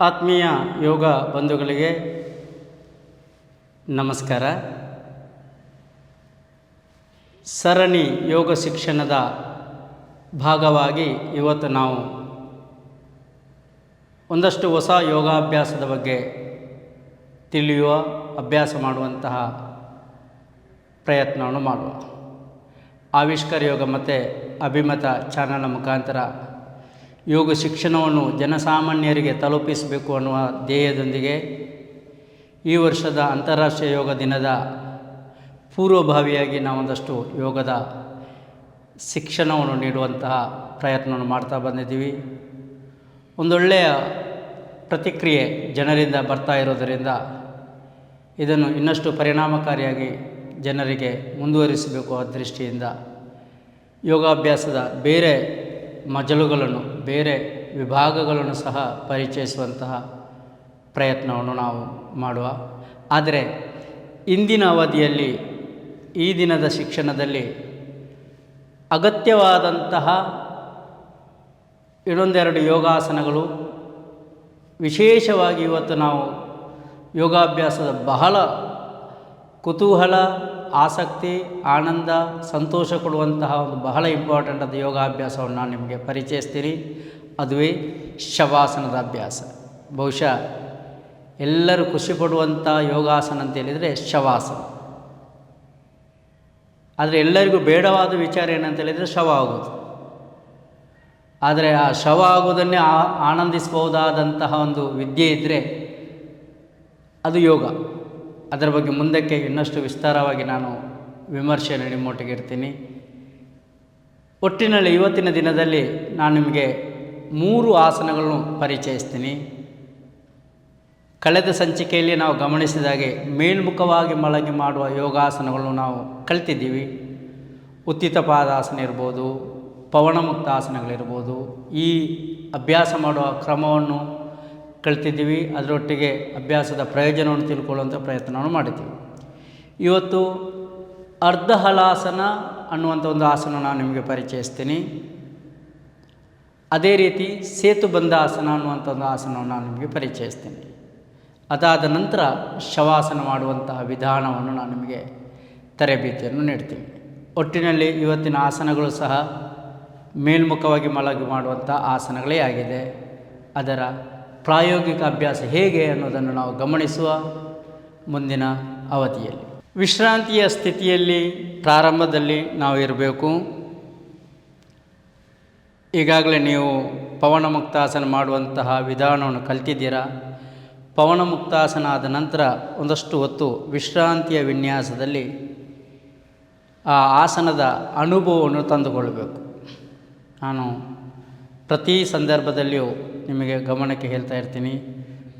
ಆತ್ಮೀಯ ಯೋಗ ಬಂಧುಗಳಿಗೆ ನಮಸ್ಕಾರ. ಸರಣಿ ಯೋಗ ಶಿಕ್ಷಣದ ಭಾಗವಾಗಿ ಇವತ್ತು ನಾವು ಒಂದಷ್ಟು ಹೊಸ ಯೋಗಾಭ್ಯಾಸದ ಬಗ್ಗೆ ತಿಳಿಯುವ, ಅಭ್ಯಾಸ ಮಾಡುವಂತಹ ಪ್ರಯತ್ನವನ್ನು ಮಾಡುವ. ಆವಿಷ್ಕಾರ ಯೋಗ ಮತ್ತು ಅಭಿಮತ ಚಾನಲ್ನ ಮುಖಾಂತರ ಯೋಗ ಶಿಕ್ಷಣವನ್ನು ಜನಸಾಮಾನ್ಯರಿಗೆ ತಲುಪಿಸಬೇಕು ಅನ್ನುವ ಧ್ಯೇಯದೊಂದಿಗೆ ಈ ವರ್ಷದ ಅಂತಾರಾಷ್ಟ್ರೀಯ ಯೋಗ ದಿನದ ಪೂರ್ವಭಾವಿಯಾಗಿ ನಾವೊಂದಷ್ಟು ಯೋಗದ ಶಿಕ್ಷಣವನ್ನು ನೀಡುವಂತಹ ಪ್ರಯತ್ನವನ್ನು ಮಾಡ್ತಾ ಬಂದಿದ್ದೀವಿ. ಒಂದೊಳ್ಳೆಯ ಪ್ರತಿಕ್ರಿಯೆ ಜನರಿಂದ ಬರ್ತಾ ಇರೋದರಿಂದ ಇದನ್ನು ಇನ್ನಷ್ಟು ಪರಿಣಾಮಕಾರಿಯಾಗಿ ಜನರಿಗೆ ಮುಂದುವರಿಸಬೇಕು ಆ ದೃಷ್ಟಿಯಿಂದ ಯೋಗಾಭ್ಯಾಸದ ಬೇರೆ ಮಜಲುಗಳನ್ನು, ಬೇರೆ ವಿಭಾಗಗಳನ್ನು ಸಹ ಪರಿಚಯಿಸುವಂತಹ ಪ್ರಯತ್ನವನ್ನು ನಾವು ಮಾಡುವ. ಆದರೆ ಇಂದಿನ ಅವಧಿಯಲ್ಲಿ ಈ ದಿನದ ಶಿಕ್ಷಣದಲ್ಲಿ ಅಗತ್ಯವಾದಂತಹ ಇನ್ನೊಂದೆರಡು ಯೋಗಾಸನಗಳು ವಿಶೇಷವಾಗಿ ಇವತ್ತು ನಾವು ಯೋಗಾಭ್ಯಾಸದ ಬಹಳ ಕುತೂಹಲ ಆಸಕ್ತಿ, ಆನಂದ, ಸಂತೋಷ ಕೊಡುವಂತಹ ಒಂದು ಬಹಳ ಇಂಪಾರ್ಟೆಂಟ್ ಆದ ಯೋಗಾಭ್ಯಾಸವನ್ನು ನಾನು ನಿಮಗೆ ಪರಿಚಯಿಸ್ತೀನಿ. ಅದುವೇ ಶವಾಸನದ ಅಭ್ಯಾಸ. ಬಹುಶಃ ಎಲ್ಲರೂ ಖುಷಿ ಪಡುವಂಥ ಯೋಗಾಸನ ಅಂತ ಹೇಳಿದರೆ ಶವಾಸನ. ಆದರೆ ಎಲ್ಲರಿಗೂ ಬೇಡವಾದ ವಿಚಾರ ಏನಂತ ಹೇಳಿದರೆ ಶವ ಆಗೋದು. ಆದರೆ ಆ ಶವ ಆಗೋದನ್ನೇ ಆನಂದಿಸಬಹುದಾದಂತಹ ಒಂದು ವಿದ್ಯೆ ಇದ್ದರೆ ಅದು ಯೋಗ. ಅದರ ಬಗ್ಗೆ ಮುಂದಕ್ಕೆ ಇನ್ನಷ್ಟು ವಿಸ್ತಾರವಾಗಿ ನಾನು ವಿಮರ್ಶೆಯನ್ನು ನಿಮ್ಮೊಟ್ಟಿಗೆ ಇರ್ತೀನಿ. ಒಟ್ಟಿನಲ್ಲಿ ಇವತ್ತಿನ ದಿನದಲ್ಲಿ ನಾನು ನಿಮಗೆ ಮೂರು ಆಸನಗಳನ್ನು ಪರಿಚಯಿಸ್ತೀನಿ. ಕಳೆದ ಸಂಚಿಕೆಯಲ್ಲಿ ನಾವು ಗಮನಿಸಿದಾಗೆ ಮೇಲ್ಮುಖವಾಗಿ ಮಲಗಿ ಮಾಡುವ ಯೋಗಾಸನಗಳನ್ನು ನಾವು ಕಲ್ತಿದ್ದೀವಿ. ಉತ್ತಿತ ಪಾದಾಸನ ಇರ್ಬೋದು, ಪವನಮುಕ್ತ ಆಸನಗಳಿರ್ಬೋದು. ಈ ಅಭ್ಯಾಸ ಮಾಡುವ ಕ್ರಮವನ್ನು ಕಲ್ತಿದ್ದೀವಿ ಅದರೊಟ್ಟಿಗೆ ಅಭ್ಯಾಸದ ಪ್ರಯೋಜನವನ್ನು ತಿಳ್ಕೊಳ್ಳುವಂಥ ಪ್ರಯತ್ನವನ್ನು ಮಾಡಿದ್ದೀವಿ. ಇವತ್ತು ಅರ್ಧ ಹಲಾಸನ ಅನ್ನುವಂಥ ಒಂದು ಆಸನ ನಾನು ನಿಮಗೆ ಪರಿಚಯಿಸ್ತೀನಿ. ಅದೇ ರೀತಿ ಸೇತು ಬಂದ ಆಸನ ಅನ್ನುವಂಥ ಒಂದು ಆಸನವನ್ನು ನಾನು ನಿಮಗೆ ಪರಿಚಯಿಸ್ತೀನಿ. ಅದಾದ ನಂತರ ಶವಾಸನ ಮಾಡುವಂತಹ ವಿಧಾನವನ್ನು ನಾನು ನಿಮಗೆ ತರಬೇತಿಯನ್ನು ನೀಡ್ತೀನಿ. ಒಟ್ಟಿನಲ್ಲಿ ಇವತ್ತಿನ ಆಸನಗಳು ಸಹ ಮೇಲ್ಮುಖವಾಗಿ ಮಲಗಿ ಮಾಡುವಂಥ ಆಸನಗಳೇ ಆಗಿದೆ. ಅದರ ಪ್ರಾಯೋಗಿಕ ಅಭ್ಯಾಸ ಹೇಗೆ ಅನ್ನೋದನ್ನು ನಾವು ಗಮನಿಸುವ ಮುಂದಿನ ಅವಧಿಯಲ್ಲಿ. ವಿಶ್ರಾಂತಿಯ ಸ್ಥಿತಿಯಲ್ಲಿ ಪ್ರಾರಂಭದಲ್ಲಿ ನಾವು ಇರಬೇಕು. ಈಗಾಗಲೇ ನೀವು ಪವನ ಮುಕ್ತಾಸನ ಮಾಡುವಂತಹ ವಿಧಾನವನ್ನು ಕಲ್ತಿದ್ದೀರಾ? ಪವನ ಮುಕ್ತಾಸನ ಆದ ನಂತರ ಒಂದಷ್ಟು ಹೊತ್ತು ವಿಶ್ರಾಂತಿಯ ವಿನ್ಯಾಸದಲ್ಲಿ ಆ ಆಸನದ ಅನುಭವವನ್ನು ತಂದುಕೊಳ್ಬೇಕು ನಾನು ಪ್ರತಿ ಸಂದರ್ಭದಲ್ಲಿಯೂ ನಿಮಗೆ ಗಮನಕ್ಕೆ ಹೇಳ್ತಾ ಇರ್ತೀನಿ.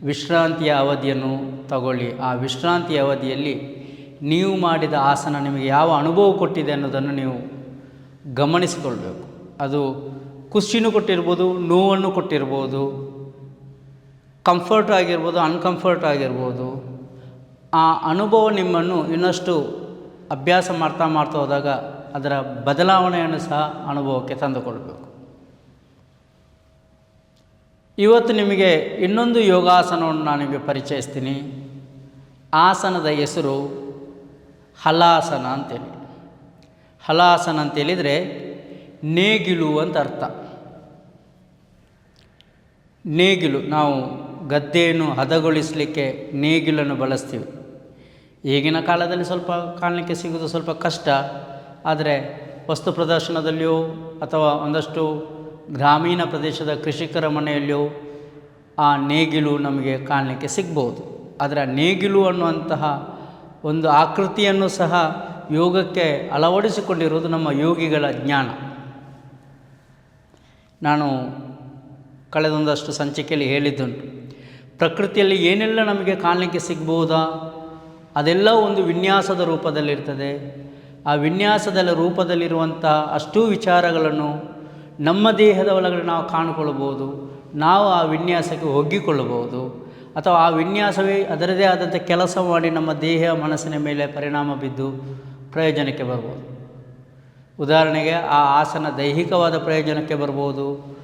ವಿಶ್ರಾಂತಿಯ ಅವಧಿಯನ್ನು ತಗೊಳ್ಳಿ. ಆ ವಿಶ್ರಾಂತಿಯ ಅವಧಿಯಲ್ಲಿ ನೀವು ಮಾಡಿದ ಆಸನ ನಿಮಗೆ ಯಾವ ಅನುಭವ ಕೊಟ್ಟಿದೆ ಅನ್ನೋದನ್ನು ನೀವು ಗಮನಿಸಿಕೊಳ್ಬೇಕು. ಅದು ಖುಷಿನೂ ಕೊಟ್ಟಿರ್ಬೋದು, ನೋವನ್ನು ಕೊಟ್ಟಿರ್ಬೋದು ಕಂಫರ್ಟ್ ಆಗಿರ್ಬೋದು ಅನ್ಕಂಫರ್ಟ್ ಆಗಿರ್ಬೋದು. ಆ ಅನುಭವ ನಿಮ್ಮನ್ನು ಇನ್ನಷ್ಟು ಅಭ್ಯಾಸ ಮಾಡ್ತಾ ಮಾಡ್ತಾ ಹೋದಾಗ ಅದರ ಬದಲಾವಣೆಯನ್ನು ಸಹ ಅನುಭವಕ್ಕೆ ತಂದುಕೊಳ್ಬೇಕು. ಇವತ್ತು ನಿಮಗೆ ಇನ್ನೊಂದು ಯೋಗಾಸನವನ್ನು ನಾನು ನಿಮಗೆ ಪರಿಚಯಿಸ್ತೀನಿ. ಆಸನದ ಹೆಸರು ಹಲಾಸನ ಅಂತೇಳಿ. ಹಲಾಸನ ಅಂತೇಳಿದರೆ ನೇಗಿಲು ಅಂತ ಅರ್ಥ. ನೇಗಿಲು, ನಾವು ಗದ್ದೆಯನ್ನು ಹದಗೊಳಿಸಲಿಕ್ಕೆ ನೇಗಿಲನ್ನು ಬಳಸ್ತೀವಿ. ಈಗಿನ ಕಾಲದಲ್ಲಿ ಸ್ವಲ್ಪ ಕಾಣಲಿಕ್ಕೆ ಸಿಗೋದು ಸ್ವಲ್ಪ ಕಷ್ಟ. ಆದರೆ ವಸ್ತು ಪ್ರದರ್ಶನದಲ್ಲಿಯೋ ಅಥವಾ ಒಂದಷ್ಟು ಗ್ರಾಮೀಣ ಪ್ರದೇಶದ ಕೃಷಿಕರ ಮನೆಯಲ್ಲಿಯೂ ಆ ನೇಗಿಲು ನಮಗೆ ಕಾಣಲಿಕ್ಕೆ ಸಿಗ್ಬೋದು. ಆದರೆ ಆ ನೇಗಿಲು ಅನ್ನುವಂತಹ ಒಂದು ಆಕೃತಿಯನ್ನು ಸಹ ಯೋಗಕ್ಕೆ ಅಳವಡಿಸಿಕೊಂಡಿರುವುದು ನಮ್ಮ ಯೋಗಿಗಳ ಜ್ಞಾನ. ನಾನು ಕಳೆದೊಂದಷ್ಟು ಸಂಚಿಕೆಯಲ್ಲಿ ಹೇಳಿದ್ದುಂಟು. ಪ್ರಕೃತಿಯಲ್ಲಿ ಏನೆಲ್ಲ ನಮಗೆ ಕಾಣಲಿಕ್ಕೆ ಸಿಗ್ಬೋದಾ? ಅದೆಲ್ಲ ಒಂದು ವಿನ್ಯಾಸದ ರೂಪದಲ್ಲಿರ್ತದೆ. ಆ ವಿನ್ಯಾಸದ ರೂಪದಲ್ಲಿರುವಂತಹ ಅಷ್ಟೂ ವಿಚಾರಗಳನ್ನು ನಮ್ಮ ದೇಹದ ಒಳಗಡೆ ನಾವು ಕಾಣಿಕೊಳ್ಳಬಹುದು ನಾವು ಆ ವಿನ್ಯಾಸಕ್ಕೆ ಒಗ್ಗಿಕೊಳ್ಳಬಹುದು. ಅಥವಾ ಆ ವಿನ್ಯಾಸವೇ ಅದರದೇ ಆದಂಥ ಕೆಲಸ ಮಾಡಿ ನಮ್ಮ ದೇಹ ಮನಸ್ಸಿನ ಮೇಲೆ ಪರಿಣಾಮ ಬಿದ್ದು ಪ್ರಯೋಜನಕ್ಕೆ ಬರ್ಬೋದು. ಉದಾಹರಣೆಗೆ ಆ ಆಸನ ದೈಹಿಕವಾದ ಪ್ರಯೋಜನಕ್ಕೆ ಬರ್ಬೋದು,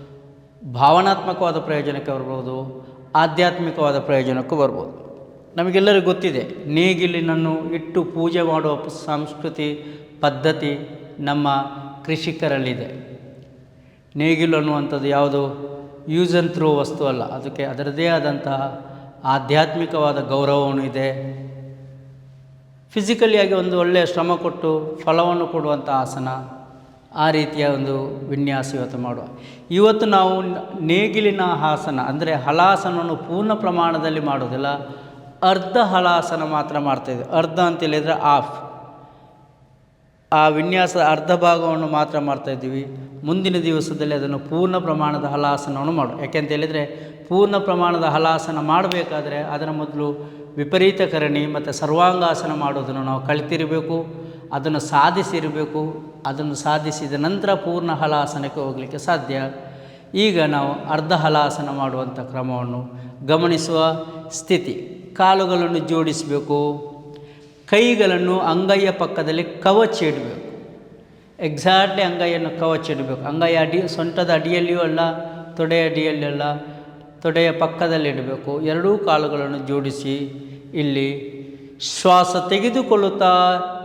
ಭಾವನಾತ್ಮಕವಾದ ಪ್ರಯೋಜನಕ್ಕೆ ಬರ್ಬೋದು, ಆಧ್ಯಾತ್ಮಿಕವಾದ ಪ್ರಯೋಜನಕ್ಕೂ ಬರ್ಬೋದು. ನಮಗೆಲ್ಲರಿಗೂ ಗೊತ್ತಿದೆ, ನೇಗಿಲಿನನ್ನು ಇಟ್ಟು ಪೂಜೆ ಮಾಡುವ ಸಂಸ್ಕೃತಿ, ಪದ್ಧತಿ ನಮ್ಮ ಕೃಷಿಕರಲ್ಲಿದೆ. ನೇಗಿಲು ಅನ್ನುವಂಥದ್ದು ಯಾವುದು? ಯೂಸ್ ಆ್ಯಂಡ್ ಥ್ರೂ ವಸ್ತು ಅಲ್ಲ. ಅದಕ್ಕೆ ಅದರದೇ ಆದಂತಹ ಆಧ್ಯಾತ್ಮಿಕವಾದ ಗೌರವವೂ ಇದೆ. ಫಿಸಿಕಲಿಯಾಗಿ ಒಂದು ಒಳ್ಳೆಯ ಶ್ರಮ ಕೊಟ್ಟು ಫಲವನ್ನು ಕೊಡುವಂಥ ಆಸನ ಆ ರೀತಿಯ ಒಂದು ವಿನ್ಯಾಸ ಇವತ್ತು ಮಾಡುವ. ಇವತ್ತು ನಾವು ನೇಗಿಲಿನ ಆಸನ ಅಂದರೆ ಹಲಾಸನವನ್ನು ಪೂರ್ಣ ಪ್ರಮಾಣದಲ್ಲಿ ಮಾಡೋದಿಲ್ಲ ಅರ್ಧ ಹಲಾಸನ ಮಾತ್ರ ಮಾಡ್ತಾಯಿದ್ವಿ ಅರ್ಧ ಅಂತ ಹೇಳಿದರೆ ಆಫ್ ಆ ವಿನ್ಯಾಸದ ಅರ್ಧ ಭಾಗವನ್ನು ಮಾತ್ರ ಮಾಡ್ತಾಯಿದ್ದೀವಿ ಮುಂದಿನ ದಿವಸದಲ್ಲಿ ಅದನ್ನು ಪೂರ್ಣ ಪ್ರಮಾಣದ ಹಲಾಸನವನ್ನು ಮಾಡು ಯಾಕೆಂತ ಹೇಳಿದರೆ, ಪೂರ್ಣ ಪ್ರಮಾಣದ ಹಲಾಸನ ಮಾಡಬೇಕಾದ್ರೆ ಅದರ ಮೊದಲು ವಿಪರೀತ ಕರಣಿ ಮತ್ತು ಸರ್ವಾಂಗಾಸನ ಮಾಡೋದನ್ನು ನಾವು ಕಲಿತಿರಬೇಕು ಅದನ್ನು ಸಾಧಿಸಿರಬೇಕು, ಅದನ್ನು ಸಾಧಿಸಿದ ನಂತರ ಪೂರ್ಣ ಹಲಾಸನಕ್ಕೆ ಹೋಗಲಿಕ್ಕೆ ಸಾಧ್ಯ. ಈಗ ನಾವು ಅರ್ಧ ಹಲಾಸನ ಮಾಡುವಂಥ ಕ್ರಮವನ್ನು ಗಮನಿಸುವ ಸ್ಥಿತಿ. ಕಾಲುಗಳನ್ನು ಜೋಡಿಸಬೇಕು. ಕೈಗಳನ್ನು ಅಂಗೈಯ ಪಕ್ಕದಲ್ಲಿ ಕವಚಿಡಬೇಕು ಎಕ್ಸಾಕ್ಟ್ಲಿ ಅಂಗೈಯನ್ನು ಕವಚಿಡಬೇಕು ಅಂಗೈ ಅಡಿ, ಸೊಂಟದ ಅಡಿಯಲ್ಲಿಯೂ ಅಲ್ಲ, ತೊಡೆಯ ಅಡಿಯಲ್ಲ ಅಲ್ಲ, ತೊಡೆಯ ಪಕ್ಕದಲ್ಲಿಡಬೇಕು ಎರಡೂ ಕಾಲುಗಳನ್ನು ಜೋಡಿಸಿ ಇಲ್ಲಿ ಶ್ವಾಸ ತೆಗೆದುಕೊಳ್ಳುತ್ತಾ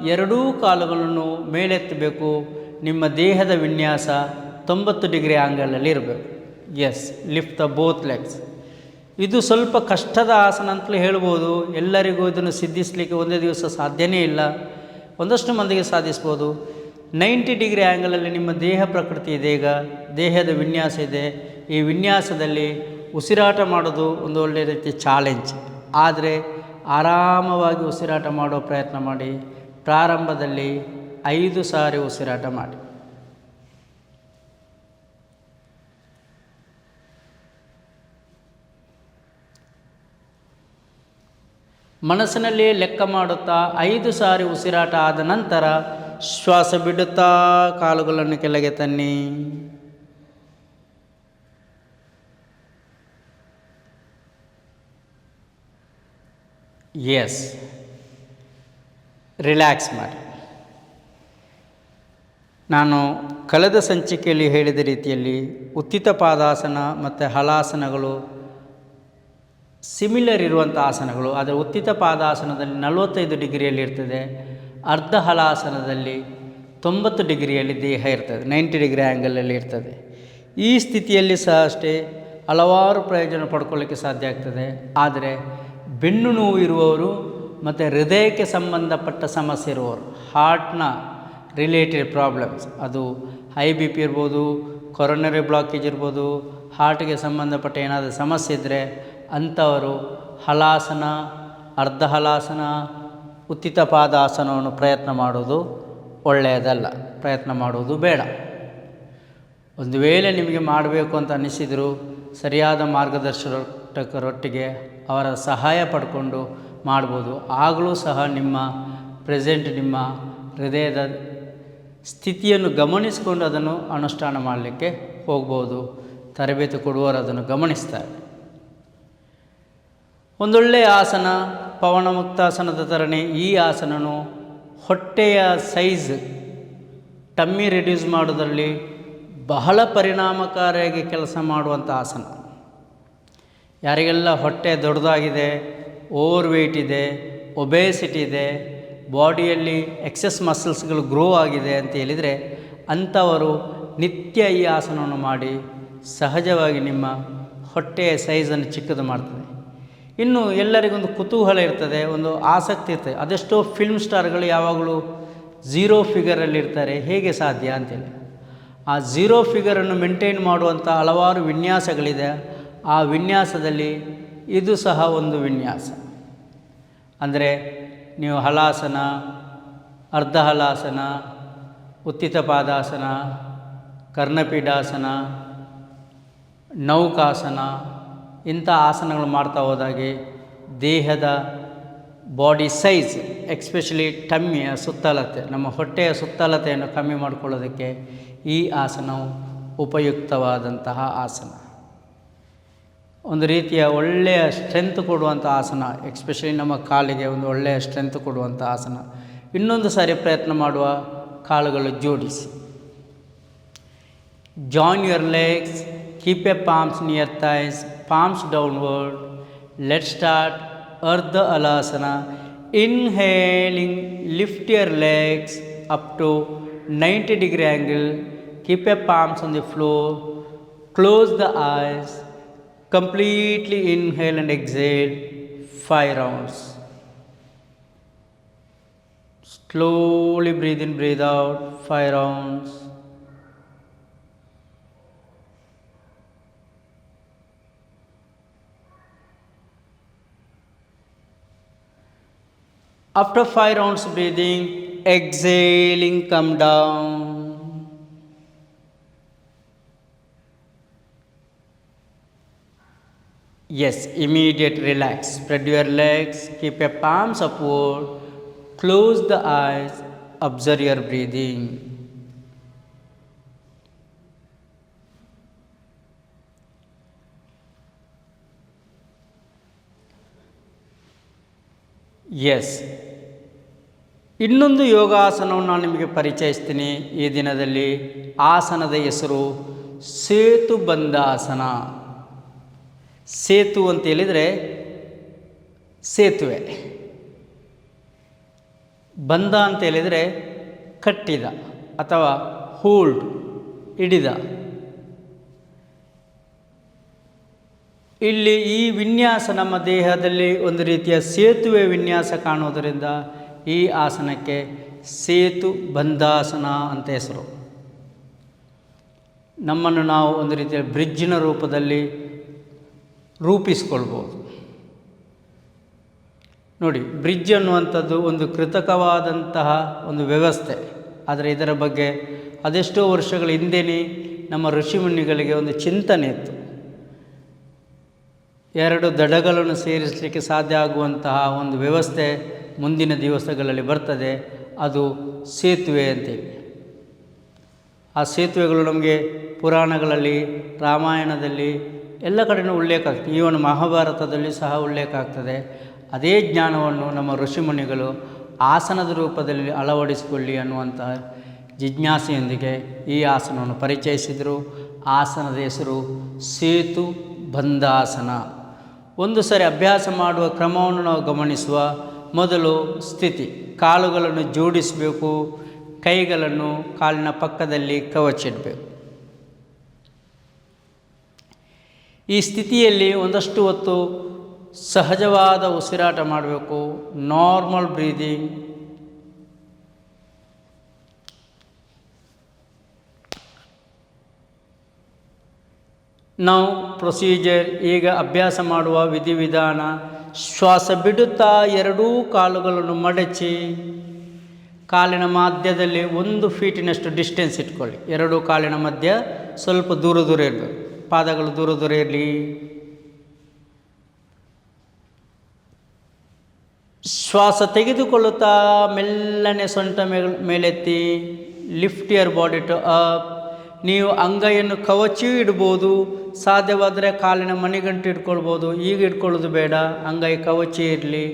ಎರಡೂ ಕಾಲುಗಳನ್ನು ಮೇಲೆತ್ತಬೇಕು. ನಿಮ್ಮ ದೇಹದ ವಿನ್ಯಾಸ ತೊಂಬತ್ತು ಡಿಗ್ರಿ ಆ್ಯಂಗಲಲ್ಲಿ ಇರಬೇಕು. Yes lift the both legs ಇದು ಸ್ವಲ್ಪ ಕಷ್ಟದ ಆಸನ ಅಂತಲೇ ಹೇಳ್ಬೋದು. ಎಲ್ಲರಿಗೂ ಇದನ್ನು ಸಿದ್ಧಿಸಲಿಕ್ಕೆ ಒಂದೇ ದಿವಸ ಸಾಧ್ಯನೇ ಇಲ್ಲ. ಒಂದಷ್ಟು ಮಂದಿಗೆ ಸಾಧಿಸ್ಬೋದು. ನೈಂಟಿ ಡಿಗ್ರಿ ಆ್ಯಂಗಲಲ್ಲಿ ನಿಮ್ಮ ದೇಹ ಪ್ರಕೃತಿ ಇದೆ ಈಗ. ದೇಹದ ವಿನ್ಯಾಸ ಇದೆ. ಈ ವಿನ್ಯಾಸದಲ್ಲಿ ಉಸಿರಾಟ ಮಾಡೋದು ಒಂದು ಒಳ್ಳೆಯ ರೀತಿ ಚಾಲೆಂಜ್ ಆದರೆ ಆರಾಮವಾಗಿ ಉಸಿರಾಟ ಮಾಡೋ ಪ್ರಯತ್ನ ಮಾಡಿ. ಪ್ರಾರಂಭದಲ್ಲಿ ಐದು ಸಾರಿ ಉಸಿರಾಟ ಮಾಡಿ. ಮನಸ್ಸಿನಲ್ಲಿ ಲೆಕ್ಕ ಮಾಡುತ್ತಾ ಐದು ಸಾರಿ ಉಸಿರಾಟ ಆದ ನಂತರ ಶ್ವಾಸ ಬಿಡುತ್ತಾ ಕಾಲುಗಳನ್ನು ಕೆಳಗೆ ತನ್ನಿ. ಎಸ್ ರಿಲ್ಯಾಕ್ಸ್ ಮಾಡಿ ನಾನು ಕಳೆದ ಸಂಚಿಕೆಯಲ್ಲಿ ಹೇಳಿದ ರೀತಿಯಲ್ಲಿ ಉತ್ತಿತ ಪಾದಾಸನ ಮತ್ತು ಹಲಾಸನಗಳು ಸಿಮಿಲರ್ ಇರುವಂಥ ಆಸನಗಳು. ಆದರೆ ಉತ್ತಿತ ಪಾದಾಸನದಲ್ಲಿ ನಲವತ್ತೈದು ಡಿಗ್ರಿಯಲ್ಲಿ ಇರ್ತದೆ. ಅರ್ಧ ಹಲಾಸನದಲ್ಲಿ ತೊಂಬತ್ತು ಡಿಗ್ರಿಯಲ್ಲಿ ದೇಹ ಇರ್ತದೆ. ನೈಂಟಿ ಡಿಗ್ರಿ ಆ್ಯಂಗಲಲ್ಲಿ ಇರ್ತದೆ. ಈ ಸ್ಥಿತಿಯಲ್ಲಿ ಸಹ ಅಷ್ಟೇ ಹಲವಾರು ಪ್ರಯೋಜನ ಪಡ್ಕೊಳ್ಳಿಕ್ಕೆ ಸಾಧ್ಯ ಆಗ್ತದೆ. ಆದರೆ ಬೆನ್ನು ನೋವು ಇರುವವರು ಮತ್ತು ಹೃದಯಕ್ಕೆ ಸಂಬಂಧಪಟ್ಟ ಸಮಸ್ಯೆ ಇರುವವರು ಹಾರ್ಟ್ನ ರಿಲೇಟೆಡ್ ಪ್ರಾಬ್ಲಮ್ಸ್ ಅದು ಹೈ ಬಿ ಪಿ ಇರ್ಬೋದು ಕೊರೊನರಿ ಬ್ಲಾಕೇಜ್ ಇರ್ಬೋದು ಹಾರ್ಟ್ಗೆ ಸಂಬಂಧಪಟ್ಟ ಏನಾದರೂ ಸಮಸ್ಯೆ ಇದ್ದರೆ ಅಂಥವರು ಹಲಾಸನ ಅರ್ಧ ಹಲಾಸನ ಉತ್ತಿತ ಪಾದಾಸನವನ್ನು ಪ್ರಯತ್ನ ಮಾಡೋದು ಒಳ್ಳೆಯದಲ್ಲ. ಪ್ರಯತ್ನ ಮಾಡುವುದು ಬೇಡ. ಒಂದು ವೇಳೆ ನಿಮಗೆ ಮಾಡಬೇಕು ಅಂತ ಅನಿಸಿದರೂ ಸರಿಯಾದ ಮಾರ್ಗದರ್ಶಕರೊಟ್ಟಿಗೆ ಅವರ ಸಹಾಯ ಪಡ್ಕೊಂಡು ಮಾಡ್ಬೋದು. ಆಗಲೂ ಸಹ ನಿಮ್ಮ ಪ್ರೆಸೆಂಟ್ ನಿಮ್ಮ ಹೃದಯದ ಸ್ಥಿತಿಯನ್ನು ಗಮನಿಸಿಕೊಂಡು ಅದನ್ನು ಅನುಷ್ಠಾನ ಮಾಡಲಿಕ್ಕೆ ಹೋಗ್ಬೋದು. ತರಬೇತಿ ಕೊಡುವವರು ಅದನ್ನು ಗಮನಿಸ್ತಾರೆ. ಒಂದೊಳ್ಳೆಯ ಆಸನ, ಪವನಮುಕ್ತಾಸನದ ಥರನೇ ಈ ಆಸನನು ಹೊಟ್ಟೆಯ ಸೈಜ್ ಟಮ್ಮಿ ರಿಡ್ಯೂಸ್ ಮಾಡೋದರಲ್ಲಿ ಬಹಳ ಪರಿಣಾಮಕಾರಿಯಾಗಿ ಕೆಲಸ ಮಾಡುವಂಥ ಆಸನ. ಯಾರಿಗೆಲ್ಲ ಹೊಟ್ಟೆ ದೊಡ್ಡದಾಗಿದೆ ಓವರ್ ವೆಯ್ಟ್ ಇದೆ, ಒಬೇಸಿಟಿ ಇದೆ, ಬಾಡಿಯಲ್ಲಿ ಎಕ್ಸೆಸ್ ಮಸಲ್ಸ್ಗಳು ಗ್ರೋ ಆಗಿದೆ ಅಂತ ಹೇಳಿದರೆ ಅಂಥವರು ನಿತ್ಯ ಈ ಆಸನವನ್ನು ಮಾಡಿ ಸಹಜವಾಗಿ ನಿಮ್ಮ ಹೊಟ್ಟೆಯ ಸೈಜನ್ನು ಚಿಕ್ಕದು ಮಾಡ್ತದೆ. ಇನ್ನು ಎಲ್ಲರಿಗೊಂದು ಕುತೂಹಲ ಇರ್ತದೆ, ಒಂದು ಆಸಕ್ತಿ ಇರ್ತದೆ. ಅದೆಷ್ಟೋ ಫಿಲ್ಮ್ ಸ್ಟಾರ್ಗಳು ಯಾವಾಗಲೂ ಝೀರೋ ಫಿಗರಲ್ಲಿರ್ತಾರೆ ಹೇಗೆ ಸಾಧ್ಯ ಅಂತೇಳಿ. ಆ ಝೀರೋ ಫಿಗರನ್ನು ಮೇಂಟೈನ್ ಮಾಡುವಂಥ ಹಲವಾರು ವಿನ್ಯಾಸಗಳಿದೆ. ಆ ವಿನ್ಯಾಸದಲ್ಲಿ ಇದು ಸಹ ಒಂದು ವಿನ್ಯಾಸ. ಅಂದರೆ ನೀವು ಹಲಾಸನ ಅರ್ಧ ಹಲಾಸನ ಉತ್ತಿತ ಪಾದಾಸನ ಕರ್ಣಪೀಠಾಸನ ನೌಕಾಸನ ಇಂಥ ಆಸನಗಳು ಮಾಡ್ತಾ ಹೋದಾಗೆ ದೇಹದ ಬಾಡಿ ಸೈಜ್ ಎಕ್ಸ್ಪೆಷಲಿ ಟಮ್ಮಿಯ ಸುತ್ತಲತೆ, ನಮ್ಮ ಹೊಟ್ಟೆಯ ಸುತ್ತಲತೆಯನ್ನು ಕಮ್ಮಿ ಮಾಡಿಕೊಳ್ಳೋದಕ್ಕೆ ಈ ಆಸನವು ಉಪಯುಕ್ತವಾದಂತಹ ಆಸನ. ಒಂದು ರೀತಿಯ ಒಳ್ಳೆಯ ಸ್ಟ್ರೆಂತ್ ಕೊಡುವಂಥ ಆಸನ ಎಕ್ಸ್ಪೆಷಲಿ ನಮ್ಮ ಕಾಲಿಗೆ ಒಂದು ಒಳ್ಳೆಯ ಸ್ಟ್ರೆಂತ್ ಕೊಡುವಂಥ ಆಸನ. ಇನ್ನೊಂದು ಸಾರಿ ಪ್ರಯತ್ನ ಮಾಡುವ ಕಾಲುಗಳು ಜೋಡಿಸಿ. Join your legs keep a palms near thighs palms downward. Let's start Ardha Alasana. Inhaling, lift your legs up to 90 degree angle. Keep your palms on the floor. Close the eyes. Completely inhale and exhale. Five rounds. Slowly breathe in, breathe out. Five rounds. After five rounds of breathing, exhaling, come down. Yes, immediate relax. Spread your legs, keep your palms upward, close the eyes, observe your breathing. Yes ಇನ್ನೊಂದು ಯೋಗಾಸನವನ್ನು ನಾನು ನಿಮಗೆ ಪರಿಚಯಿಸ್ತೀನಿ ಈ ದಿನದಲ್ಲಿ. ಆಸನದ ಹೆಸರು ಸೇತು ಬಂದಾಸನ. ಸೇತು ಅಂತ ಹೇಳಿದರೆ ಸೇತುವೆ. ಬಂದ ಅಂತ ಹೇಳಿದರೆ ಕಟ್ಟಿದ ಅಥವಾ ಹೋಲ್ಡ್, ಹಿಡಿದ. ಇಲ್ಲಿ ಈ ವಿನ್ಯಾಸ ನಮ್ಮ ದೇಹದಲ್ಲಿ ಒಂದು ರೀತಿಯ ಸೇತುವೆ ವಿನ್ಯಾಸ ಕಾಣುವುದರಿಂದ ಈ ಆಸನಕ್ಕೆ ಸೇತು ಬಂಧಾಸನ ಅಂತ ಹೆಸರು. ನಮ್ಮನ್ನು ನಾವು ಒಂದು ರೀತಿಯ ಬ್ರಿಡ್ಜಿನ ರೂಪದಲ್ಲಿ ರೂಪಿಸಿಕೊಳ್ಬೋದು. ನೋಡಿ, ಬ್ರಿಡ್ಜ್ ಅನ್ನುವಂಥದ್ದು ಒಂದು ಕೃತಕವಾದಂತಹ ಒಂದು ವ್ಯವಸ್ಥೆ. ಆದರೆ ಇದರ ಬಗ್ಗೆ ಅದೆಷ್ಟೋ ವರ್ಷಗಳ ಹಿಂದೆಯೇ ನಮ್ಮ ಋಷಿಮುನಿಗಳಿಗೆ ಒಂದು ಚಿಂತನೆ ಇತ್ತು. ಎರಡು ದಡಗಳನ್ನು ಸೇರಿಸಲಿಕ್ಕೆ ಸಾಧ್ಯ ಆಗುವಂತಹ ಒಂದು ವ್ಯವಸ್ಥೆ ಮುಂದಿನ ದಿವಸಗಳಲ್ಲಿ ಬರ್ತದೆ, ಅದು ಸೇತುವೆ ಅಂತೇಳಿ. ಆ ಸೇತುವೆಗಳು ನಮಗೆ ಪುರಾಣಗಳಲ್ಲಿ, ರಾಮಾಯಣದಲ್ಲಿ ಎಲ್ಲ ಕಡೆಯೂ ಉಲ್ಲೇಖ ಆಗ್ತದೆ ಈವನ್ ಮಹಾಭಾರತದಲ್ಲಿ ಸಹ ಉಲ್ಲೇಖ ಆಗ್ತದೆ ಅದೇ ಜ್ಞಾನವನ್ನು ನಮ್ಮ ಋಷಿಮುನಿಗಳು ಆಸನದ ರೂಪದಲ್ಲಿ ಅಳವಡಿಸಿಕೊಳ್ಳಿ ಅನ್ನುವಂಥ ಜಿಜ್ಞಾಸೆಯೊಂದಿಗೆ ಈ ಆಸನವನ್ನು ಪರಿಚಯಿಸಿದರು. ಆಸನದ ಹೆಸರು ಸೇತು ಬಂಧಾಸನ ಒಂದು ಸರಿ ಅಭ್ಯಾಸ ಮಾಡುವ ಕ್ರಮವನ್ನು ನಾವು ಗಮನಿಸುವ ಮೊದಲು ಸ್ಥಿತಿ. ಕಾಲುಗಳನ್ನು ಜೋಡಿಸಬೇಕು, ಕೈಗಳನ್ನು ಕಾಲಿನ ಪಕ್ಕದಲ್ಲಿ ಕವಚಿಡಬೇಕು ಈ ಸ್ಥಿತಿಯಲ್ಲಿ ಒಂದಷ್ಟು ಹೊತ್ತು ಸಹಜವಾದ ಉಸಿರಾಟ ಮಾಡಬೇಕು ನಾರ್ಮಲ್ ಬ್ರೀದಿಂಗ್ ನಾವು ಪ್ರೊಸೀಜರ್ ಈಗ ಅಭ್ಯಾಸ ಮಾಡುವ ವಿಧಿವಿಧಾನ ಶ್ವಾಸ ಬಿಡುತ್ತಾ ಎರಡೂ ಕಾಲುಗಳನ್ನು ಮಡಚಿ, ಕಾಲಿನ ಮಧ್ಯದಲ್ಲಿ ಒಂದು ಫೀಟಿನಷ್ಟು ಡಿಸ್ಟೆನ್ಸ್ ಇಟ್ಕೊಳ್ಳಿ. ಎರಡೂ ಕಾಲಿನ ಮಧ್ಯ ಸ್ವಲ್ಪ ದೂರ ದೂರ ಇರಬೇಕು. ಪಾದಗಳು ದೂರ ದೂರ ಇರಲಿ. ಶ್ವಾಸ ತೆಗೆದುಕೊಳ್ಳುತ್ತಾ ಮೆಲ್ಲನೆ ಸೊಂಟ ಮೇಲ್ ಮೇಲೆತ್ತಿ lift your body to up ನೀವು ಅಂಗೈಯನ್ನು ಕವಚಿ ಇಡ್ಬೋದು, ಸಾಧ್ಯವಾದರೆ ಕಾಲಿನ ಮಣಿಗಂಟು ಇಟ್ಕೊಳ್ಬೋದು. ಈಗ ಇಟ್ಕೊಳ್ಳೋದು ಬೇಡ, ಅಂಗೈ ಕವಚಿ ಇರಲಿ.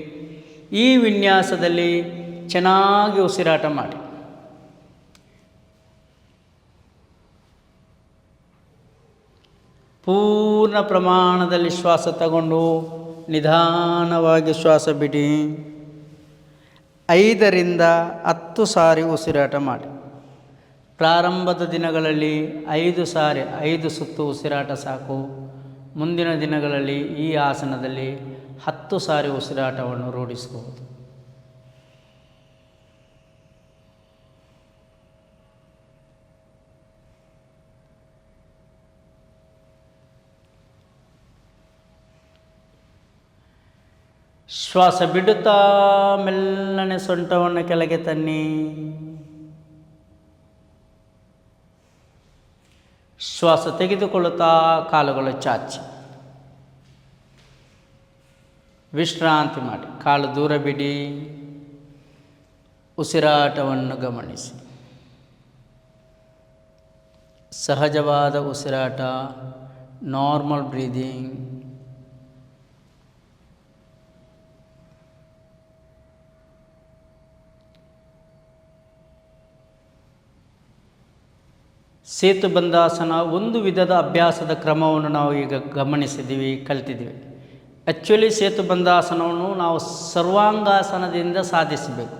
ಈ ವಿನ್ಯಾಸದಲ್ಲಿ ಚೆನ್ನಾಗಿ ಉಸಿರಾಟ ಮಾಡಿ. ಪೂರ್ಣ ಪ್ರಮಾಣದಲ್ಲಿ ಶ್ವಾಸ ತಗೊಂಡು ನಿಧಾನವಾಗಿ ಶ್ವಾಸ ಬಿಡಿ. ಐದರಿಂದ ಹತ್ತು ಸಾರಿ ಉಸಿರಾಟ ಮಾಡಿ. ಪ್ರಾರಂಭದ ದಿನಗಳಲ್ಲಿ ಐದು ಸಾರಿ, ಐದು ಸುತ್ತು ಉಸಿರಾಟ ಸಾಕು. ಮುಂದಿನ ದಿನಗಳಲ್ಲಿ ಈ ಆಸನದಲ್ಲಿ ಹತ್ತು ಸಾರಿ ಉಸಿರಾಟವನ್ನು ರೂಢಿಸಬಹುದು. ಶ್ವಾಸ ಬಿಡುತ್ತಾ ಮೆಲ್ಲನೆ ಸೊಂಟವನ್ನು ಕೆಳಗೆ ತನ್ನಿ. ಶ್ವಾಸ ತೆಗೆದುಕೊಳ್ಳುತ್ತಾ ಕಾಲುಗಳು ಚಾಚಿ. ವಿಶ್ರಾಂತಿ ಮಾಡಿ. ಕಾಲು ದೂರ ಬಿಡಿ. ಉಸಿರಾಟವನ್ನು ಗಮನಿಸಿ. ಸಹಜವಾದ ಉಸಿರಾಟ ನಾರ್ಮಲ್ ಬ್ರೀದಿಂಗ್ ಸೇತುಬಂಧಾಸನ ಒಂದು ವಿಧದ ಅಭ್ಯಾಸದ ಕ್ರಮವನ್ನು ನಾವು ಈಗ ಗಮನಿಸಿದ್ದೀವಿ, ಕಲ್ತಿದ್ದೀವಿ. ಆ್ಯಕ್ಚುಲಿ ಸೇತುಬಂಧಾಸನವನ್ನು ನಾವು ಸರ್ವಾಂಗಾಸನದಿಂದ ಸಾಧಿಸಬೇಕು.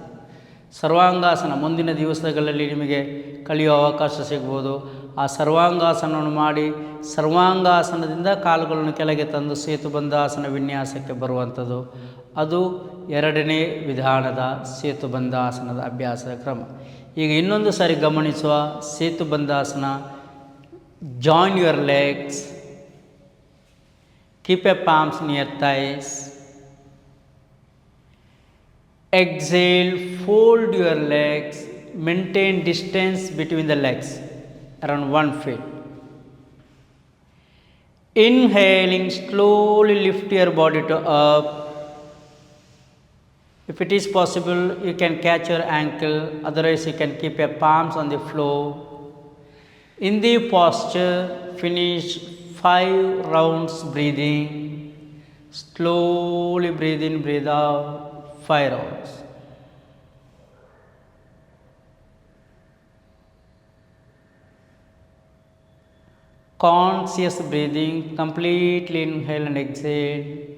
ಸರ್ವಾಂಗಾಸನ ಮುಂದಿನ ದಿವಸಗಳಲ್ಲಿ ನಿಮಗೆ ಕಲಿಯುವ ಅವಕಾಶ ಸಿಗ್ಬೋದು. ಆ ಸರ್ವಾಂಗಾಸನವನ್ನು ಮಾಡಿ ಸರ್ವಾಂಗಾಸನದಿಂದ ಕಾಲುಗಳನ್ನು ಕೆಳಗೆ ತಂದು ಸೇತುಬಂಧಾಸನ ವಿನ್ಯಾಸಕ್ಕೆ ಬರುವಂಥದ್ದು. ಅದು ಎರಡನೇ ವಿಧಾನದ ಸೇತುಬಂಧಾಸನದ ಅಭ್ಯಾಸದ ಕ್ರಮ. ಈಗ ಇನ್ನೊಂದು ಸಾರಿ ಗಮನಿಸುವ ಸೇತುಬಂಧಾಸನ join your legs keep a palms near thighs exhale fold your legs maintain distance between the legs around 1 feet inhaling slowly lift your body to up if it is possible you can catch your ankle otherwise you can keep your palms on the floor in the posture finish 5 rounds breathing slowly breathe in breathe out five rounds. Conscious breathing, completely inhale and exhale.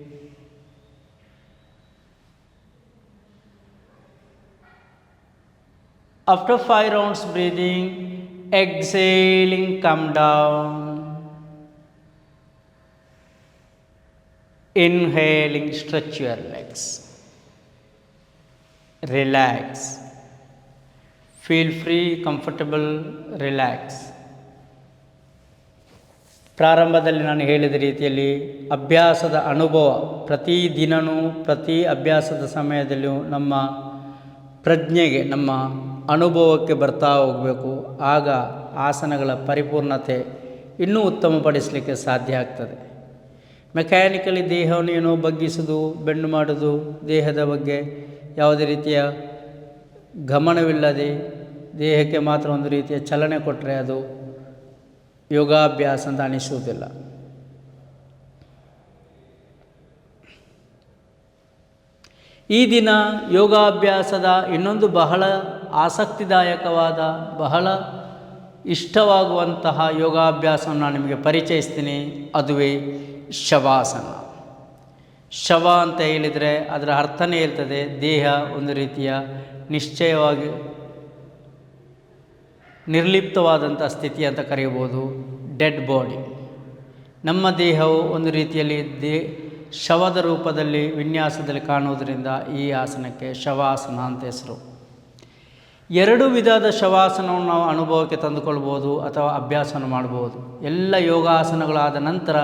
After five rounds breathing, exhaling, come down. Inhaling, stretch your legs. Relax. Feel free, comfortable, relax. ಪ್ರಾರಂಭದಲ್ಲಿ ನಾನು ಹೇಳಿದ ರೀತಿಯಲ್ಲಿ ಅಭ್ಯಾಸದ ಅನುಭವ ಪ್ರತಿದಿನವೂ ಪ್ರತಿ ಅಭ್ಯಾಸದ ಸಮಯದಲ್ಲೂ ನಮ್ಮ ಪ್ರಜ್ಞೆಗೆ ನಮ್ಮ ಅನುಭವಕ್ಕೆ ಬರ್ತಾ ಹೋಗಬೇಕು. ಆಗ ಆಸನಗಳ ಪರಿಪೂರ್ಣತೆ ಇನ್ನೂ ಉತ್ತಮಪಡಿಸಲಿಕ್ಕೆ ಸಾಧ್ಯ ಆಗ್ತದೆ. ಮೆಕ್ಯಾನಿಕಲಿ ದೇಹವನ್ನು ಏನೋ ಬಗ್ಗಿಸೋದು ಬೆಂಡು ಮಾಡೋದು, ದೇಹದ ಬಗ್ಗೆ ಯಾವುದೇ ರೀತಿಯ ಗಮನವಿಲ್ಲದೆ ದೇಹಕ್ಕೆ ಮಾತ್ರ ಒಂದು ರೀತಿಯ ಚಲನೆ ಕೊಟ್ಟರೆ ಅದು ಯೋಗಾಭ್ಯಾಸ ಅಂತ ಅನಿಸುವುದಿಲ್ಲ. ಈ ದಿನ ಯೋಗಾಭ್ಯಾಸದ ಇನ್ನೊಂದು ಬಹಳ ಆಸಕ್ತಿದಾಯಕವಾದ, ಬಹಳ ಇಷ್ಟವಾಗುವಂತಹ ಯೋಗಾಭ್ಯಾಸವನ್ನು ನಾನು ನಿಮಗೆ ಪರಿಚಯಿಸ್ತೀನಿ. ಅದುವೇ ಶವಾಸನ. ಶವ ಅಂತ ಹೇಳಿದರೆ ಅದರ ಅರ್ಥನೇ ಇರ್ತದೆ, ದೇಹ ಒಂದು ರೀತಿಯ ನಿಶ್ಚಯವಾಗಿ ನಿರ್ಲಿಪ್ತವಾದಂಥ ಸ್ಥಿತಿ ಅಂತ ಕರೆಯಬಹುದು, ಡೆಡ್ ಬಾಡಿ. ನಮ್ಮ ದೇಹವು ಒಂದು ರೀತಿಯಲ್ಲಿ ದೇ, ಶವದ ರೂಪದಲ್ಲಿ ವಿನ್ಯಾಸದಲ್ಲಿ ಕಾಣುವುದರಿಂದ ಈ ಆಸನಕ್ಕೆ ಶವಾಸನ ಅಂತ ಹೆಸರು. ಎರಡು ವಿಧದ ಶವಾಸನವನ್ನು ನಾವು ಅನುಭವಕ್ಕೆ ತಂದುಕೊಳ್ಬೋದು ಅಥವಾ ಅಭ್ಯಾಸವನ್ನು ಮಾಡ್ಬೋದು. ಎಲ್ಲ ಯೋಗಾಸನಗಳಾದ ನಂತರ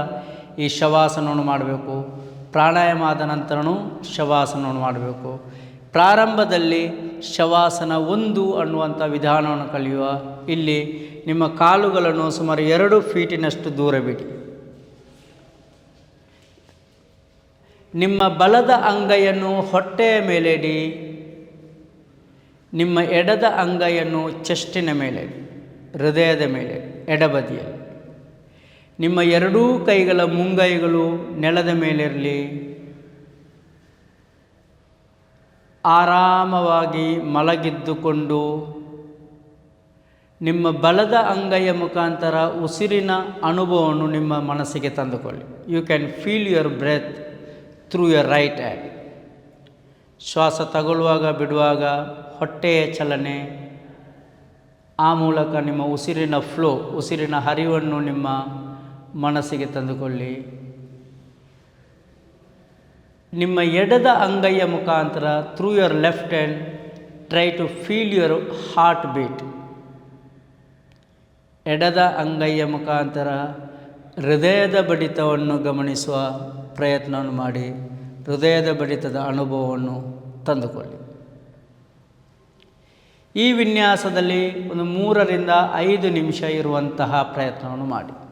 ಈ ಶವಾಸನವನ್ನು ಮಾಡಬೇಕು. ಪ್ರಾಣಾಯಾಮ ಆದ ನಂತರನೂ ಶವಾಸನವನ್ನು ಮಾಡಬೇಕು. ಪ್ರಾರಂಭದಲ್ಲಿ ಶವಾಸನ ಒಂದು ಅನ್ನುವಂಥ ವಿಧಾನವನ್ನು ಕಲಿಯುವ. ಇಲ್ಲಿ ನಿಮ್ಮ ಕಾಲುಗಳನ್ನು ಸುಮಾರು ಎರಡು ಫೀಟಿನಷ್ಟು ದೂರ ಬಿಡಿ. ನಿಮ್ಮ ಬಲದ ಅಂಗೈಯನ್ನು ಹೊಟ್ಟೆಯ ಮೇಲೆ ಇಡಿ. ನಿಮ್ಮ ಎಡದ ಅಂಗೈಯನ್ನು ಚೆಸ್ಟಿನ ಮೇಲೆ, ಹೃದಯದ ಮೇಲೆ, ಎಡಬದಿಯಲ್ಲಿ. ನಿಮ್ಮ ಎರಡೂ ಕೈಗಳ ಮುಂಗೈಗಳು ನೆಲದ ಮೇಲಿರಲಿ. ಆರಾಮವಾಗಿ ಮಲಗಿದ್ದುಕೊಂಡು ನಿಮ್ಮ ಬಲದ ಅಂಗೈಯ ಮುಖಾಂತರ ಉಸಿರಿನ ಅನುಭವವನ್ನು ನಿಮ್ಮ ಮನಸ್ಸಿಗೆ ತಂದುಕೊಳ್ಳಿ. You can feel your breath through your right and ಶ್ವಾಸ ತಗೊಳ್ಳುವಾಗ, ಬಿಡುವಾಗ ಹೊಟ್ಟೆಯ ಚಲನೆ, ಆ ಮೂಲಕ ನಿಮ್ಮ ಉಸಿರಿನ ಫ್ಲೋ ಉಸಿರಿನ ಹರಿವನ್ನು ನಿಮ್ಮ ಮನಸ್ಸಿಗೆ ತಂದುಕೊಳ್ಳಿ. ನಿಮ್ಮ ಎಡದ ಅಂಗೈಯ ಮುಖಾಂತರ through your left hand try to feel your heartbeat ಎಡದ ಅಂಗೈಯ ಮುಖಾಂತರ ಹೃದಯದ ಬಡಿತವನ್ನು ಗಮನಿಸುವ ಪ್ರಯತ್ನವನ್ನು ಮಾಡಿ, ಹೃದಯದ ಬಡಿತದ ಅನುಭವವನ್ನು ತಂದುಕೊಳ್ಳಿ. ಈ ವಿನ್ಯಾಸದಲ್ಲಿ ಒಂದು ಮೂರರಿಂದ ಐದು ನಿಮಿಷ ಇರುವಂತಹ ಪ್ರಯತ್ನವನ್ನು ಮಾಡಿ.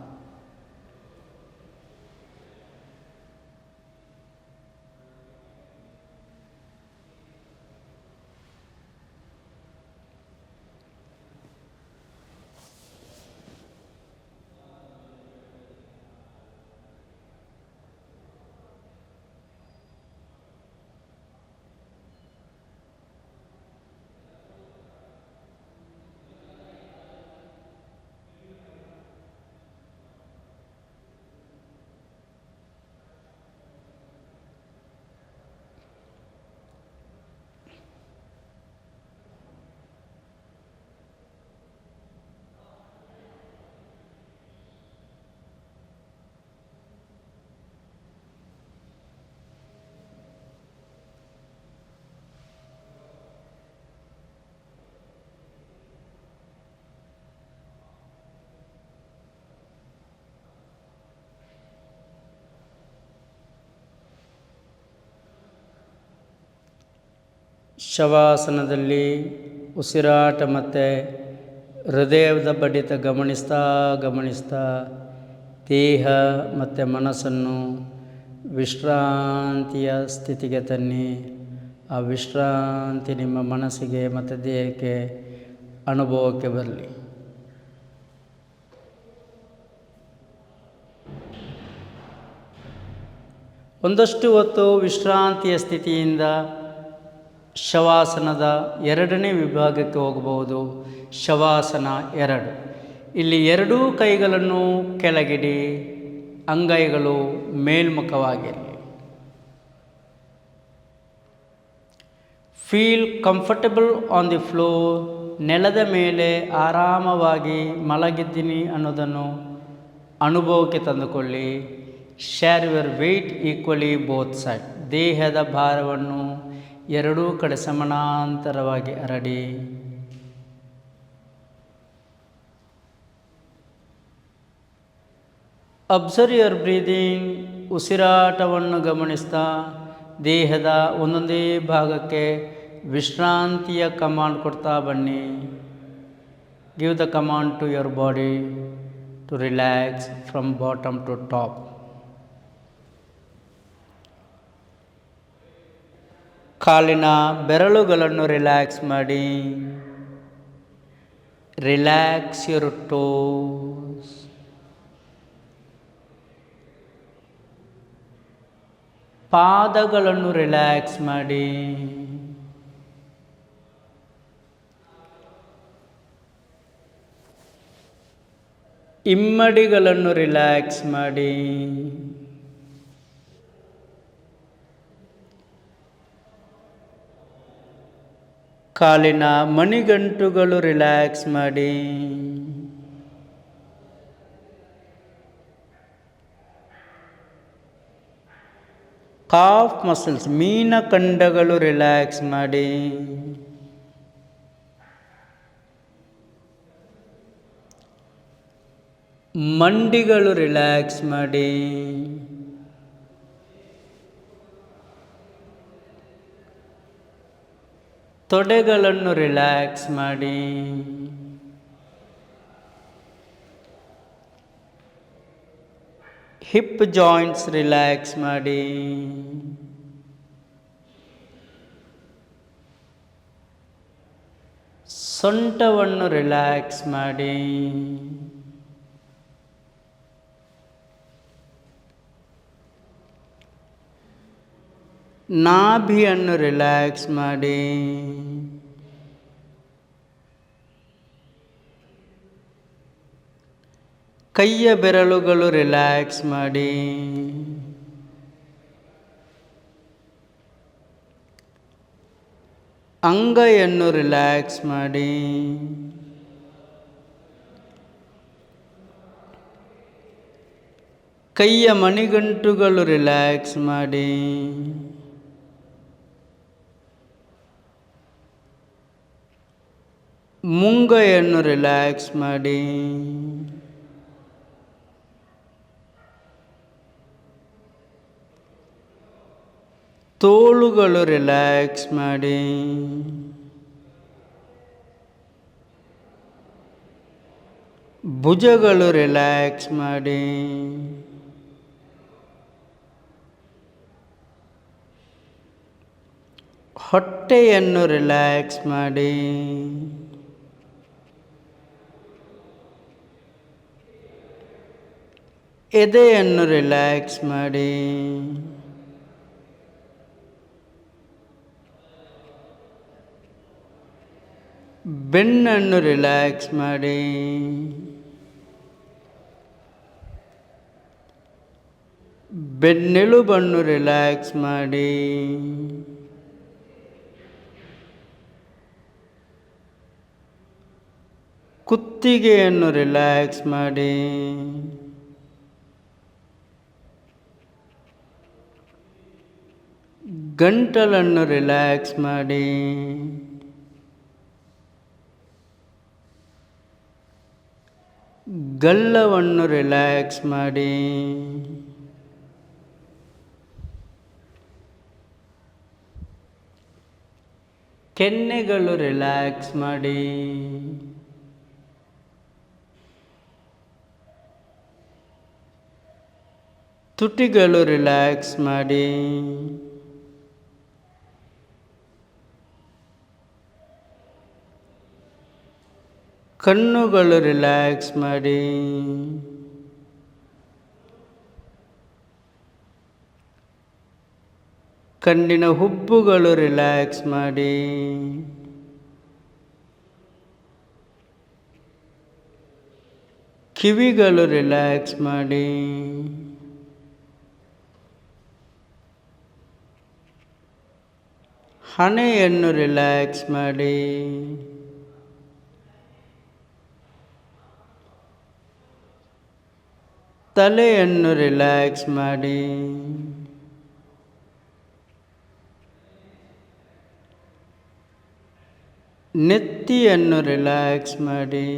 ಶವಾಸನದಲ್ಲಿ ಉಸಿರಾಟ ಮತ್ತು ಹೃದಯದ ಬಡಿತ ಗಮನಿಸ್ತಾ ಗಮನಿಸ್ತಾ ದೇಹ ಮತ್ತು ಮನಸ್ಸನ್ನು ವಿಶ್ರಾಂತಿಯ ಸ್ಥಿತಿಗೆ ತನ್ನಿ. ಆ ವಿಶ್ರಾಂತಿ ನಿಮ್ಮ ಮನಸ್ಸಿಗೆ ಮತ್ತು ದೇಹಕ್ಕೆ, ಅನುಭವಕ್ಕೆ ಬರಲಿ. ಒಂದಷ್ಟು ಹೊತ್ತು ವಿಶ್ರಾಂತಿಯ ಸ್ಥಿತಿಯಿಂದ ಶವಾಸನದ ಎರಡನೇ ವಿಭಾಗಕ್ಕೆ ಹೋಗಬಹುದು. ಶವಾಸನ ಎರಡು. ಇಲ್ಲಿ ಎರಡೂ ಕೈಗಳನ್ನು ಕೆಳಗಿಡಿ, ಅಂಗೈಗಳು ಮೇಲ್ಮುಖವಾಗಿರಲಿ feel comfortable on the floor ನೆಲದ ಮೇಲೆ ಆರಾಮವಾಗಿ ಮಲಗಿದ್ದೀನಿ ಅನ್ನೋದನ್ನು ಅನುಭವಕ್ಕೆ ತಂದುಕೊಳ್ಳಿ. Share your weight equally both side ದೇಹದ ಭಾರವನ್ನು ಎರಡೂ ಕಡೆ ಸಮಾನಾಂತರವಾಗಿ ಹರಡಿ. ಅಬ್ಸರ್ವ್ ಯುವರ್ ಬ್ರೀದಿಂಗ್ ಉಸಿರಾಟವನ್ನು ಗಮನಿಸ್ತಾ, ದೇಹದ ಒಂದೊಂದೇ ಭಾಗಕ್ಕೆ ವಿಶ್ರಾಂತಿಯ ಕಮಾಂಡ್ ಕೊಡ್ತಾ ಬನ್ನಿ. Give the command to your body to relax from bottom to top ಕಾಲಿನ ಬೆರಳುಗಳನ್ನು ರಿಲ್ಯಾಕ್ಸ್ ಮಾಡಿ. ರಿಲ್ಯಾಕ್ಸ್ ಯುವರ್ ಟೋಸ್ ಪಾದಗಳನ್ನು ರಿಲ್ಯಾಕ್ಸ್ ಮಾಡಿ. ಇಮ್ಮಡಿಗಳನ್ನು ರಿಲ್ಯಾಕ್ಸ್ ಮಾಡಿ. ಕಾಲಿನ ಮಣಿಗಂಟುಗಳು ರಿಲ್ಯಾಕ್ಸ್ ಮಾಡಿ. ಕಾಫ್ ಮಸಲ್ಸ್ ಮೀನಖಂಡಗಳು ರಿಲ್ಯಾಕ್ಸ್ ಮಾಡಿ. ಮಂಡಿಗಳು ರಿಲ್ಯಾಕ್ಸ್ ಮಾಡಿ. ತೊಡೆಗಳನ್ನು ರಿಲ್ಯಾಕ್ಸ್ ಮಾಡಿ. ಹಿಪ್ ಜಾಯಿಂಟ್ಸ್ ರಿಲ್ಯಾಕ್ಸ್ ಮಾಡಿ. ಸೊಂಟವನ್ನು ರಿಲ್ಯಾಕ್ಸ್ ಮಾಡಿ. ನಾಭಿಯನ್ನು ರಿಲ್ಯಾಕ್ಸ್ ಮಾಡಿ. ಕೈಯ ಬೆರಳುಗಳು ರಿಲ್ಯಾಕ್ಸ್ ಮಾಡಿ. ಅಂಗೈಯನ್ನು ರಿಲ್ಯಾಕ್ಸ್ ಮಾಡಿ. ಕೈಯ ಮಣಿಗಂಟುಗಳು ರಿಲ್ಯಾಕ್ಸ್ ಮಾಡಿ. ಮುಂಗೈಯನ್ನು ರಿಲ್ಯಾಕ್ಸ್ ಮಾಡಿ. ತೋಳುಗಳು ರಿಲ್ಯಾಕ್ಸ್ ಮಾಡಿ. ಭುಜಗಳು ರಿಲ್ಯಾಕ್ಸ್ ಮಾಡಿ. ಹೊಟ್ಟೆಯನ್ನು ರಿಲ್ಯಾಕ್ಸ್ ಮಾಡಿ. ಎದೆಯನ್ನು ರಿಲ್ಯಾಕ್ಸ್ ಮಾಡಿ. ಬೆನ್ನನ್ನು ರಿಲ್ಯಾಕ್ಸ್ ಮಾಡಿ. ಬೆನ್ನೆಲುಬನ್ನು ರಿಲ್ಯಾಕ್ಸ್ ಮಾಡಿ. ಕುತ್ತಿಗೆಯನ್ನು ರಿಲ್ಯಾಕ್ಸ್ ಮಾಡಿ. ಗಂಟಲನ್ನು ರಿಲ್ಯಾಕ್ಸ್ ಮಾಡಿ. ಗಲ್ಲವನ್ನು ರಿಲ್ಯಾಕ್ಸ್ ಮಾಡಿ. ಕೆನ್ನೆಗಳು ರಿಲ್ಯಾಕ್ಸ್ ಮಾಡಿ. ತುಟಿಗಳು ರಿಲ್ಯಾಕ್ಸ್ ಮಾಡಿ. ಕಣ್ಣುಗಳು ರಿಲ್ಯಾಕ್ಸ್ ಮಾಡಿ. ಕಣ್ಣಿನ ಹುಬ್ಬುಗಳು ರಿಲ್ಯಾಕ್ಸ್ ಮಾಡಿ. ಕಿವಿಗಳು ರಿಲ್ಯಾಕ್ಸ್ ಮಾಡಿ. ಹಣೆಯನ್ನು ರಿಲ್ಯಾಕ್ಸ್ ಮಾಡಿ. ತಲೆಯನ್ನು ರಿಲ್ಯಾಕ್ಸ್ ಮಾಡಿ. ನೆತ್ತಿಯನ್ನು ರಿಲ್ಯಾಕ್ಸ್ ಮಾಡಿ.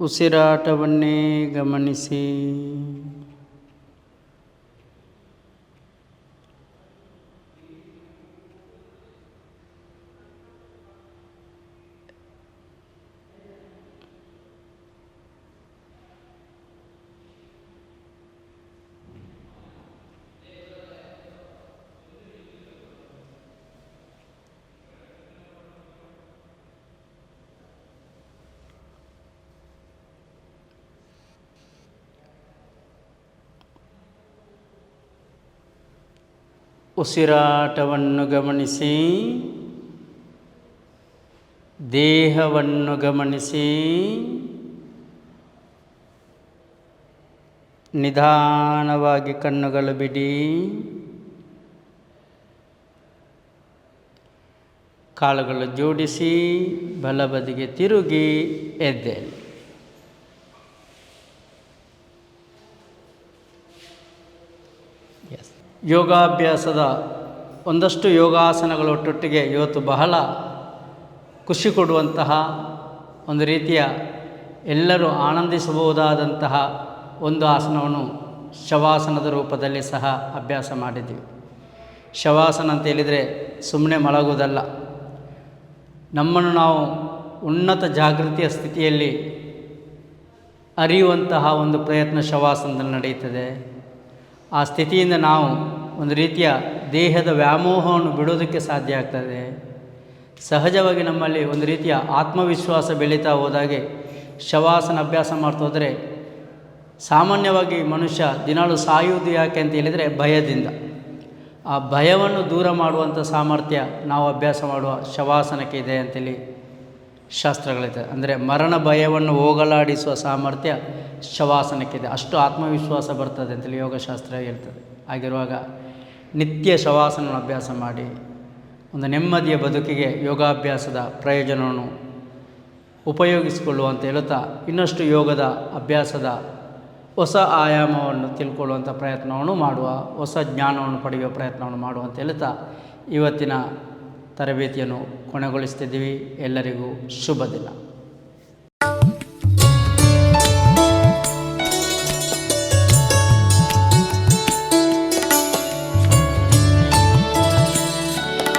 ಉಸಿರಾಟವನ್ನೇ ಗಮನಿಸಿ. ಉಸಿರಾಟವನ್ನು ಗಮನಿಸಿ ದೇಹವನ್ನು ಗಮನಿಸಿ ನಿಧಾನವಾಗಿ ಕಣ್ಣುಗಳು ಬಿಡಿ. ಕಾಲುಗಳು ಜೋಡಿಸಿ ಬಲಬದಿಗೆ ತಿರುಗಿ ಎದ್ದೇಳಿ. ಯೋಗಾಭ್ಯಾಸದ ಒಂದಷ್ಟು ಯೋಗಾಸನಗಳು ಒಟ್ಟೊಟ್ಟಿಗೆ ಇವತ್ತು ಬಹಳ ಖುಷಿ ಕೊಡುವಂತಹ ಒಂದು ರೀತಿಯ ಎಲ್ಲರೂ ಆನಂದಿಸಬಹುದಾದಂತಹ ಒಂದು ಆಸನವನ್ನು ಶವಾಸನದ ರೂಪದಲ್ಲಿ ಸಹ ಅಭ್ಯಾಸ ಮಾಡಿದ್ದೀವಿ. ಶವಾಸನ ಅಂತ ಹೇಳಿದರೆ ಸುಮ್ಮನೆ ಮಲಗುವುದಲ್ಲ. ನಮ್ಮನ್ನು ನಾವು ಉನ್ನತ ಜಾಗೃತಿಯ ಸ್ಥಿತಿಯಲ್ಲಿ ಅರಿಯುವಂತಹ ಒಂದು ಪ್ರಯತ್ನ ಶವಾಸನದಲ್ಲಿ ನಡೆಯುತ್ತದೆ. ಆ ಸ್ಥಿತಿಯಿಂದ ನಾವು ಒಂದು ರೀತಿಯ ದೇಹದ ವ್ಯಾಮೋಹವನ್ನು ಬಿಡೋದಕ್ಕೆ ಸಾಧ್ಯ ಆಗ್ತದೆ. ಸಹಜವಾಗಿ ನಮ್ಮಲ್ಲಿ ಒಂದು ರೀತಿಯ ಆತ್ಮವಿಶ್ವಾಸ ಬೆಳೀತಾ ಹೋದಾಗೆ ಶವಾಸನ ಅಭ್ಯಾಸ ಮಾಡ್ತಾ ಹೋದರೆ ಸಾಮಾನ್ಯವಾಗಿ ಮನುಷ್ಯ ದಿನಾಳು ಸಾಯುವುದು ಯಾಕೆ ಅಂತ ಹೇಳಿದರೆ ಭಯದಿಂದ. ಆ ಭಯವನ್ನು ದೂರ ಮಾಡುವಂಥ ಸಾಮರ್ಥ್ಯ ನಾವು ಅಭ್ಯಾಸ ಮಾಡುವ ಶವಾಸನಕ್ಕೆ ಇದೆ ಅಂತೇಳಿ ಶಾಸ್ತ್ರಗಳಿದೆ. ಅಂದರೆ ಮರಣ ಭಯವನ್ನು ಹೋಗಲಾಡಿಸುವ ಸಾಮರ್ಥ್ಯ ಶವಾಸನಕ್ಕಿದೆ. ಅಷ್ಟು ಆತ್ಮವಿಶ್ವಾಸ ಬರ್ತದೆ ಅಂತೇಳಿ ಯೋಗಶಾಸ್ತ್ರ ಹೇಳ್ತದೆ. ಹಾಗಿರುವಾಗ ನಿತ್ಯ ಶವಾಸನ ಅಭ್ಯಾಸ ಮಾಡಿ, ಒಂದು ನೆಮ್ಮದಿಯ ಬದುಕಿಗೆ ಯೋಗಾಭ್ಯಾಸದ ಪ್ರಯೋಜನವನ್ನು ಉಪಯೋಗಿಸಿಕೊಳ್ಳುವಂತ ಹೇಳುತ್ತಾ ಇನ್ನಷ್ಟು ಯೋಗದ ಅಭ್ಯಾಸದ ಹೊಸ ಆಯಾಮವನ್ನು ತಿಳ್ಕೊಳ್ಳುವಂಥ ಪ್ರಯತ್ನವನ್ನು ಮಾಡುವ, ಹೊಸ ಜ್ಞಾನವನ್ನು ಪಡೆಯುವ ಪ್ರಯತ್ನವನ್ನು ಮಾಡುವ ಹೇಳುತ್ತಾ ಇವತ್ತಿನ ತರಬೇತಿಯನ್ನು ಕೊನೆಗೊಳಿಸ್ತಿದ್ದೀವಿ ಎಲ್ಲರಿಗೂ ಶುಭ ದಿನ